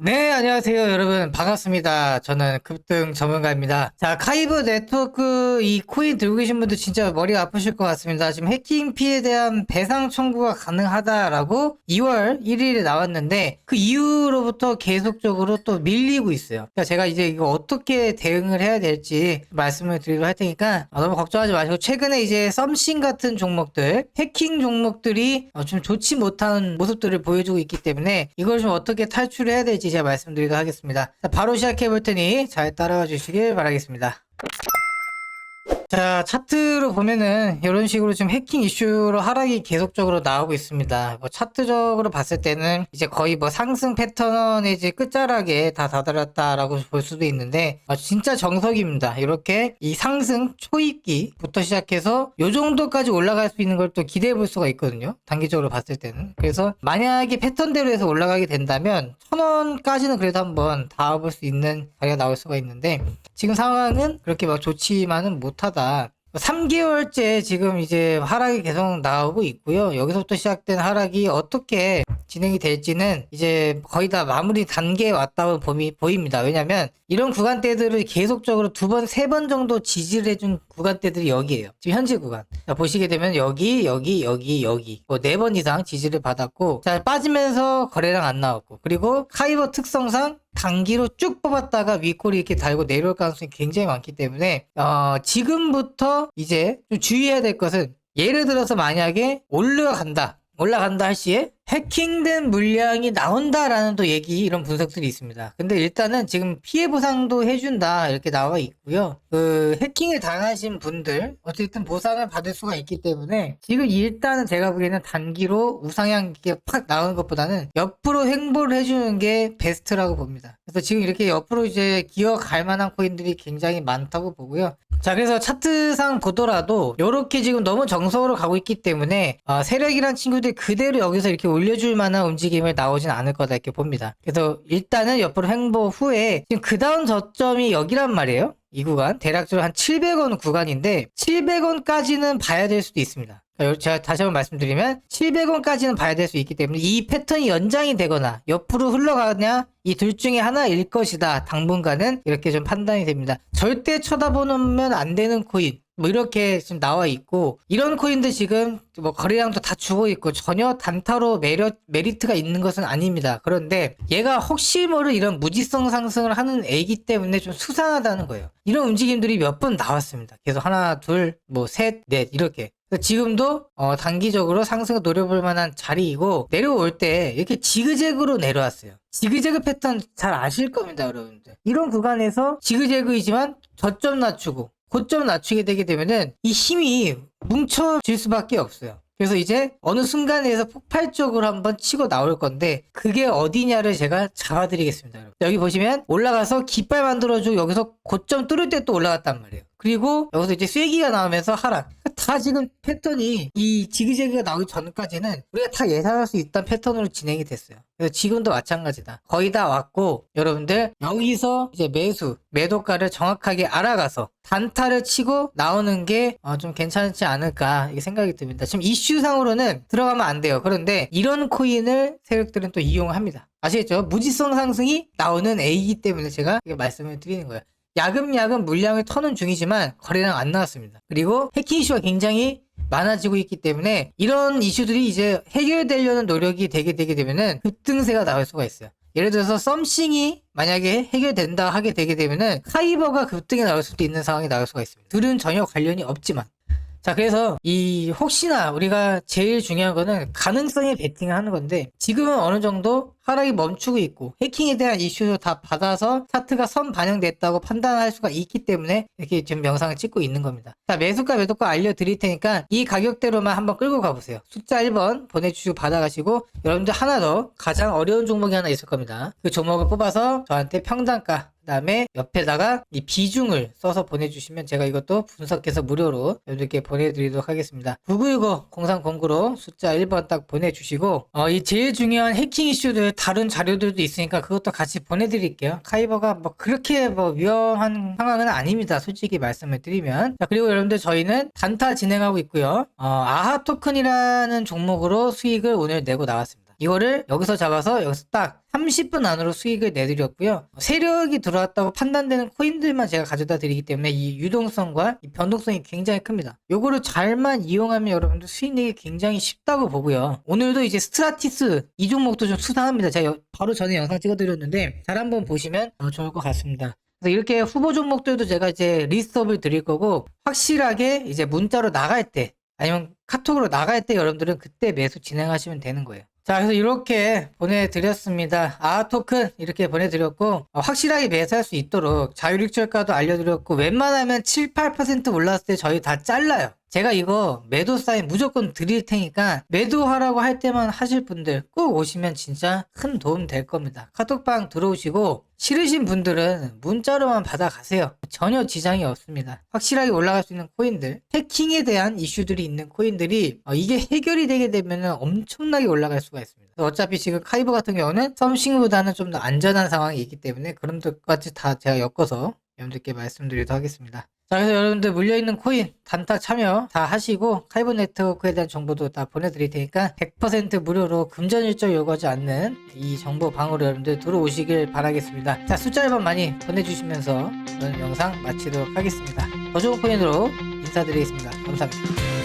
네, 안녕하세요, 여러분. 반갑습니다. 저는 급등 전문가입니다. 자, 카이브 네트워크 이 코인 들고 계신 분들 진짜 머리가 아프실 것 같습니다. 지금 해킹 피해에 대한 배상 청구가 가능하다라고 2월 1일에 나왔는데 그 이후로부터 계속적으로 또 밀리고 있어요. 그러니까 제가 이제 이거 어떻게 대응을 해야 될지 말씀을 드리도록 할 테니까 어, 너무 걱정하지 마시고 최근에 이제 썸씽 같은 종목들, 해킹 종목들이 어, 좀 좋지 못한 모습들을 보여주고 있기 때문에 이걸 좀 어떻게 탈출해야 될지 제가 말씀드리도록 하겠습니다. 자, 바로 시작해 볼 테니 잘 따라와 주시길 바라겠습니다. 자, 차트로 보면은 이런 식으로 지금 해킹 이슈로 하락이 계속적으로 나오고 있습니다. 뭐 차트적으로 봤을 때는 이제 거의 뭐 상승 패턴의 이제 끝자락에 다 다다랐다라고 볼 수도 있는데 아, 진짜 정석입니다. 이렇게 이 상승 초입기부터 시작해서 요 정도까지 올라갈 수 있는 걸 또 기대해 볼 수가 있거든요. 단기적으로 봤을 때는. 그래서 만약에 패턴대로 해서 올라가게 된다면 천 원까지는 그래도 한번 닿아볼 수 있는 자리가 나올 수가 있는데 지금 상황은 그렇게 막 좋지만은 못하다. 3개월째 지금 이제 하락이 계속 나오고 있고요. 여기서부터 시작된 하락이 어떻게 진행이 될지는 이제 거의 다 마무리 단계에 왔다고 보입니다. 왜냐면 이런 구간대들을 계속적으로 두 번, 세 번 정도 지지를 해준 구간대들이 여기에요. 지금 현재 구간. 자, 보시게 되면 여기, 여기, 여기, 여기. 뭐네번 이상 지지를 받았고, 자, 빠지면서 거래량 안 나왔고, 그리고 카이버 특성상 단기로 쭉 뽑았다가 윗골이 이렇게 달고 내려올 가능성이 굉장히 많기 때문에, 어, 지금부터 이제 좀 주의해야 될 것은 예를 들어서 만약에 올라간다. 올라간다 할 시에 해킹된 물량이 나온다라는 또 얘기 이런 분석들이 있습니다. 근데 일단은 지금 피해 보상도 해준다 이렇게 나와 있고요. 그 해킹을 당하신 분들 어쨌든 보상을 받을 수가 있기 때문에 지금 일단은 제가 보기에는 단기로 우상향 이렇게 팍 나오는 것보다는 옆으로 행보를 해주는 게 베스트라고 봅니다. 그래서 지금 이렇게 옆으로 이제 기어갈 만한 코인들이 굉장히 많다고 보고요. 자 그래서 차트상 보더라도 이렇게 지금 너무 정석으로 가고 있기 때문에 어, 세력이란 친구들이 그대로 여기서 이렇게 올려줄 만한 움직임을 나오진 않을 거다 이렇게 봅니다. 그래서 일단은 옆으로 행보 후에 지금 그 다음 저점이 여기란 말이에요. 이 구간 대략적으로 한 700원 구간인데 700원까지는 봐야 될 수도 있습니다. 그러니까 제가 다시 한번 말씀드리면 700원까지는 봐야 될 수 있기 때문에 이 패턴이 연장이 되거나 옆으로 흘러가냐 이 둘 중에 하나일 것이다. 당분간은 이렇게 좀 판단이 됩니다. 절대 쳐다보면 안 되는 코인 뭐 이렇게 지금 나와 있고 이런 코인들 지금 뭐 거래량도 다 죽어 있고 전혀 단타로 메리, 메리트가 있는 것은 아닙니다. 그런데 얘가 혹시 모를 이런 무지성 상승을 하는 애기 때문에 좀 수상하다는 거예요. 이런 움직임들이 몇 번 나왔습니다. 계속 하나, 둘, 뭐 셋, 넷 이렇게. 지금도 어, 단기적으로 상승을 노려볼 만한 자리이고 내려올 때 이렇게 지그재그로 내려왔어요. 지그재그 패턴 잘 아실 겁니다, 여러분들. 이런 구간에서 지그재그이지만 저점 낮추고 고점 낮추게 되게 되면은 이 힘이 뭉쳐질 수밖에 없어요. 그래서 이제 어느 순간에서 폭발적으로 한번 치고 나올 건데 그게 어디냐를 제가 잡아드리겠습니다. 여러분. 여기 보시면 올라가서 깃발 만들어주고 여기서 고점 뚫을 때 또 올라갔단 말이에요. 그리고 여기서 이제 쐐기가 나오면서 하락. 다 지금 패턴이 이 지그재그가 나오기 전까지는 우리가 다 예상할 수 있던 패턴으로 진행이 됐어요. 그래서 지금도 마찬가지다. 거의 다 왔고 여러분들 여기서 이제 매수, 매도가를 정확하게 알아가서 단타를 치고 나오는 게 좀 괜찮지 않을까 생각이 듭니다. 지금 이슈상으로는 들어가면 안 돼요. 그런데 이런 코인을 세력들은 또 이용합니다. 아시겠죠? 무지성 상승이 나오는 A이기 때문에 제가 말씀을 드리는 거예요. 야금야금 물량을 터는 중이지만 거래량 안 나왔습니다. 그리고 해킹 이슈가 굉장히 많아지고 있기 때문에 이런 이슈들이 이제 해결되려는 노력이 되게 되게 되면은 급등세가 나올 수가 있어요. 예를 들어서 썸씽이 만약에 해결된다 하게 되게 되면은 카이버가 급등에 나올 수도 있는 상황이 나올 수가 있습니다. 둘은 전혀 관련이 없지만 자, 그래서 이 혹시나 우리가 제일 중요한 거는 가능성에 베팅을 하는 건데 지금은 어느 정도 하락이 멈추고 있고 해킹에 대한 이슈도 다 받아서 차트가 선 반영됐다고 판단할 수가 있기 때문에 이렇게 지금 영상을 찍고 있는 겁니다. 자, 매수가 매도가 알려드릴 테니까 이 가격대로만 한번 끌고 가보세요. 숫자 1번 보내주시고 받아가시고 여러분들 하나 더 가장 어려운 종목이 하나 있을 겁니다. 그 종목을 뽑아서 저한테 평단가 그 다음에 옆에다가 이 비중을 써서 보내주시면 제가 이것도 분석해서 무료로 여러분들께 보내드리도록 하겠습니다. 9910-0309로 숫자 1번 딱 보내주시고 어, 이 제일 중요한 해킹 이슈들 다른 자료들도 있으니까 그것도 같이 보내드릴게요. 카이버가 뭐 그렇게 뭐 위험한 상황은 아닙니다. 솔직히 말씀을 드리면 자, 그리고 여러분들 저희는 단타 진행하고 있고요. 어, 아하 토큰이라는 종목으로 수익을 오늘 내고 나왔습니다. 이거를 여기서 잡아서 여기서 딱 30분 안으로 수익을 내드렸고요. 세력이 들어왔다고 판단되는 코인들만 제가 가져다 드리기 때문에 이 유동성과 이 변동성이 굉장히 큽니다. 요거를 잘만 이용하면 여러분들 수익 내기 굉장히 쉽다고 보고요. 오늘도 이제 스트라티스 이 종목도 좀 수상합니다. 제가 여- 바로 전에 영상 찍어드렸는데 잘 한번 보시면 어, 좋을 것 같습니다. 그래서 이렇게 후보 종목들도 제가 이제 리스트업을 드릴 거고 확실하게 이제 문자로 나갈 때 아니면 카톡으로 나갈 때 여러분들은 그때 매수 진행하시면 되는 거예요. 자, 그래서 이렇게 보내드렸습니다. 아 토큰 이렇게 보내드렸고 어, 확실하게 매수할 수 있도록 자율익철가도 알려드렸고 웬만하면 7, 8% 올랐을 때 저희 다 잘라요. 제가 이거 매도 사인 무조건 드릴 테니까 매도하라고 할 때만 하실 분들 꼭 오시면 진짜 큰 도움 될 겁니다. 카톡방 들어오시고 싫으신 분들은 문자로만 받아가세요. 전혀 지장이 없습니다. 확실하게 올라갈 수 있는 코인들, 해킹에 대한 이슈들이 있는 코인들이 어, 이게 해결이 되게 되면 엄청나게 올라갈 수가 있습니다. 어차피 지금 카이브 같은 경우는 썸싱보다는 좀 더 안전한 상황이 있기 때문에 그런 것까지 다 제가 엮어서 여러분들께 말씀드리도록 하겠습니다. 자, 그래서 여러분들 물려있는 코인 단타 참여 다 하시고 카이브 네트워크에 대한 정보도 다 보내드릴 테니까 100% 무료로 금전 일정 요구하지 않는 이 정보 방으로 여러분들 들어오시길 바라겠습니다. 자, 숫자만 많이 보내주시면서 이번 영상 마치도록 하겠습니다. 더 좋은 코인으로 인사드리겠습니다. 감사합니다.